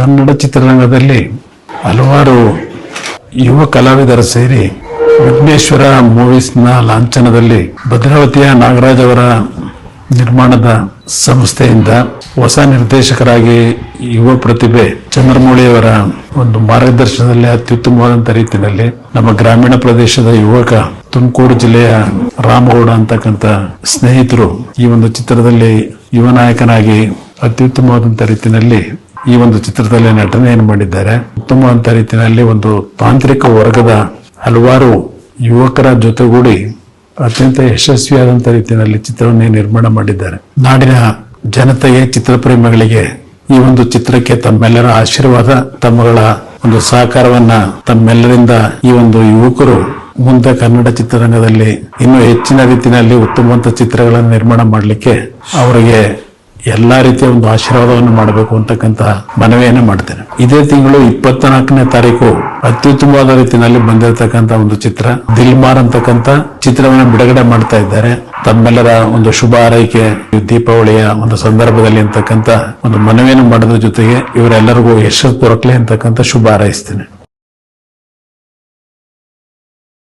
ಕನ್ನಡ ಚಿತ್ರರಂಗದಲ್ಲಿ ಹಲವಾರು ಯುವ ಕಲಾವಿದರು ಸೇರಿ ವಿಘ್ನೇಶ್ವರ ಮೂವೀಸ್ನ ಲಾಂಛನದಲ್ಲಿ ಭದ್ರಾವತಿಯ ನಾಗರಾಜ್ ಅವರ ನಿರ್ಮಾಣದ ಸಂಸ್ಥೆಯಿಂದ ಹೊಸ ನಿರ್ದೇಶಕರಾಗಿ ಯುವ ಪ್ರತಿಭೆ ಚಂದ್ರಮೌಳಿಯವರ ಒಂದು ಮಾರ್ಗದರ್ಶನದಲ್ಲಿ ಅತ್ಯುತ್ತಮವಾದಂಥ ರೀತಿಯಲ್ಲಿ ನಮ್ಮ ಗ್ರಾಮೀಣ ಪ್ರದೇಶದ ಯುವಕ ತುಮಕೂರು ಜಿಲ್ಲೆಯ ರಾಮಗೌಡ ಅಂತಕ್ಕಂಥ ಸ್ನೇಹಿತರು ಈ ಒಂದು ಚಿತ್ರದಲ್ಲಿ ಯುವ ನಾಯಕನಾಗಿ ಅತ್ಯುತ್ತಮವಾದಂಥ ರೀತಿಯಲ್ಲಿ ಈ ಒಂದು ಚಿತ್ರದಲ್ಲಿ ನಟನೆಯನ್ನು ಮಾಡಿದ್ದಾರೆ? ಉತ್ತಮ ಅಂತ ರೀತಿಯಲ್ಲಿ ಒಂದು ತಾಂತ್ರಿಕ ವರ್ಗದ ಹಲವಾರು ಯುವಕರ ಜೊತೆಗೂಡಿ ಅತ್ಯಂತ ಯಶಸ್ವಿಯಾದಂಥ ರೀತಿಯಲ್ಲಿ ಚಿತ್ರವನ್ನು ನಿರ್ಮಾಣ ಮಾಡಿದ್ದಾರೆ. ನಾಡಿನ ಜನತೆಗೆ, ಚಿತ್ರಪ್ರೇಮಿಗಳಿಗೆ ಈ ಒಂದು ಚಿತ್ರಕ್ಕೆ ತಮ್ಮೆಲ್ಲರ ಆಶೀರ್ವಾದ, ತಮ್ಮಗಳ ಒಂದು ಸಹಕಾರವನ್ನ ತಮ್ಮೆಲ್ಲರಿಂದ ಈ ಒಂದು ಯುವಕರು ಮುಂದೆ ಕನ್ನಡ ಚಿತ್ರರಂಗದಲ್ಲಿ ಇನ್ನೂ ಹೆಚ್ಚಿನ ರೀತಿಯಲ್ಲಿ ಉತ್ತಮವಂತ ಚಿತ್ರಗಳನ್ನು ನಿರ್ಮಾಣ ಮಾಡಲಿಕ್ಕೆ ಅವರಿಗೆ ಎಲ್ಲಾ ರೀತಿಯ ಒಂದು ಆಶೀರ್ವಾದವನ್ನು ಮಾಡಬೇಕು ಅಂತಕ್ಕಂತಹ ಮನವಿಯನ್ನು ಮಾಡ್ತೇನೆ. ಇದೇ ತಿಂಗಳು ಇಪ್ಪತ್ನಾಲ್ಕನೇ ತಾರೀಕು ಅತ್ಯುತ್ತಮವಾದ ರೀತಿಯಲ್ಲಿ ಬಂದಿರತಕ್ಕಂತ ಒಂದು ಚಿತ್ರ, ದಿಲ್ಮಾರ್ ಅಂತಕ್ಕಂತ ಚಿತ್ರವನ್ನು ಬಿಡುಗಡೆ ಮಾಡ್ತಾ ಇದ್ದಾರೆ. ತಮ್ಮೆಲ್ಲರ ಒಂದು ಶುಭ ಆರೈಕೆ ದೀಪಾವಳಿಯ ಒಂದು ಸಂದರ್ಭದಲ್ಲಿ ಅಂತಕ್ಕಂತ ಒಂದು ಮನವಿಯನ್ನು ಮಾಡೋದ್ರ ಜೊತೆಗೆ ಇವರೆಲ್ಲರಿಗೂ ಯಶಸ್ಸು ದೊರಕಲಿ ಅಂತಕ್ಕಂತ ಶುಭ ಹಾರೈಸ್ತೇನೆ.